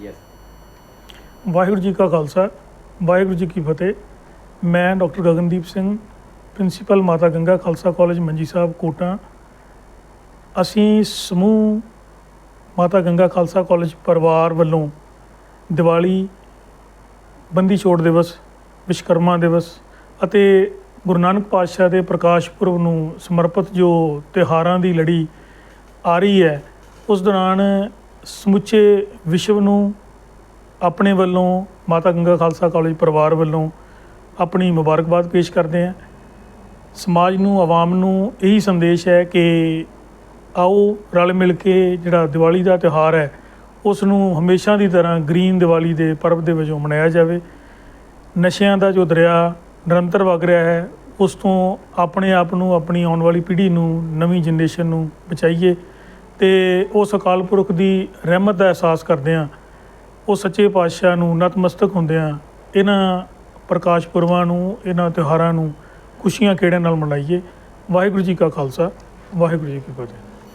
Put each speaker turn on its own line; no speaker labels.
Yes
Waheguru ji ਕਾ ਖਾਲਸਾ, ਵਾਹਿਗੁਰੂ ਜੀ ਕੀ ਫਤਿਹ। ਮੈਂ doctor Gagandeep Singh, principal ਮਾਤਾ ਗੰਗਾ ਖਾਲਸਾ ਕਾਲਜ, ਮੰਜੀ ਸਾਹਿਬ, ਕੋਟਾ। ਅਸੀਂ ਸਮੂਹ ਮਾਤਾ ਗੰਗਾ ਖਾਲਸਾ ਕਾਲਜ ਪਰਿਵਾਰ ਵੱਲੋਂ ਦੀਵਾਲੀ, ਬੰਦੀ ਛੋੜ ਦਿਵਸ ਵਿਸ਼ਕਰਮਾ ਦਿਵਸ ਅਤੇ ਗੁਰੂ ਨਾਨਕ ਪਾਤਸ਼ਾਹ ਦੇ ਪ੍ਰਕਾਸ਼ ਪੁਰਬ ਨੂੰ ਸਮਰਪਿਤ ਜੋ ਤਿਉਹਾਰਾਂ ਦੀ ਲੜੀ ਆ ਰਹੀ ਹੈ, ਉਸ ਦੌਰਾਨ ਸਮੁੱਚੇ ਵਿਸ਼ਵ ਨੂੰ ਆਪਣੇ ਵੱਲੋਂ ਮਾਤਾ ਗੰਗਾ ਖਾਲਸਾ ਕਾਲਜ ਪਰਿਵਾਰ ਵੱਲੋਂ ਆਪਣੀ ਮੁਬਾਰਕਬਾਦ ਪੇਸ਼ ਕਰਦੇ ਹਾਂ। ਸਮਾਜ ਨੂੰ, ਆਵਾਮ ਨੂੰ ਇਹੀ ਸੰਦੇਸ਼ ਹੈ ਕਿ ਆਓ ਰਲ ਮਿਲ ਕੇ ਜਿਹੜਾ ਦੀਵਾਲੀ ਦਾ ਤਿਉਹਾਰ ਹੈ, ਉਸ ਨੂੰ ਹਮੇਸ਼ਾ ਦੀ ਤਰ੍ਹਾਂ ਗ੍ਰੀਨ ਦੀਵਾਲੀ ਦੇ ਪਰਬ ਦੇ ਵਜੋਂ ਮਨਾਇਆ ਜਾਵੇ। ਨਸ਼ਿਆਂ ਦਾ ਜੋ ਦਰਿਆ ਨਿਰੰਤਰ ਵਗ ਰਿਹਾ ਹੈ, ਉਸ ਤੋਂ ਆਪਣੇ ਆਪ ਨੂੰ, ਆਪਣੀ ਆਉਣ ਵਾਲੀ ਪੀੜ੍ਹੀ ਨੂੰ, ਨਵੀਂ ਜਨਰੇਸ਼ਨ ਨੂੰ ਬਚਾਈਏ। ਤੇ ਉਸ ਅਕਾਲ ਪੁਰਖ ਦੀ ਰਹਿਮਤ ਦਾ ਅਹਿਸਾਸ ਕਰਦੇ ਹਾਂ। ਉਹ ਸੱਚੇ ਪਾਤਸ਼ਾਹ ਨੂੰ ਨਤਮਸਤਕ ਹੁੰਦੇ ਆ ਇਹਨਾਂ ਪ੍ਰਕਾਸ਼ ਪੁਰਬਾਂ ਨੂੰ, ਇਹਨਾਂ ਤਿਉਹਾਰਾਂ ਨੂੰ ਖੁਸ਼ੀਆਂ ਖੇੜਿਆਂ ਨਾਲ ਮਨਾਈਏ? ਵਾਹਿਗੁਰੂ ਜੀ ਕਾ ਖਾਲਸਾ, ਵਾਹਿਗੁਰੂ ਜੀ ਕੀ ਫਤਿਹ।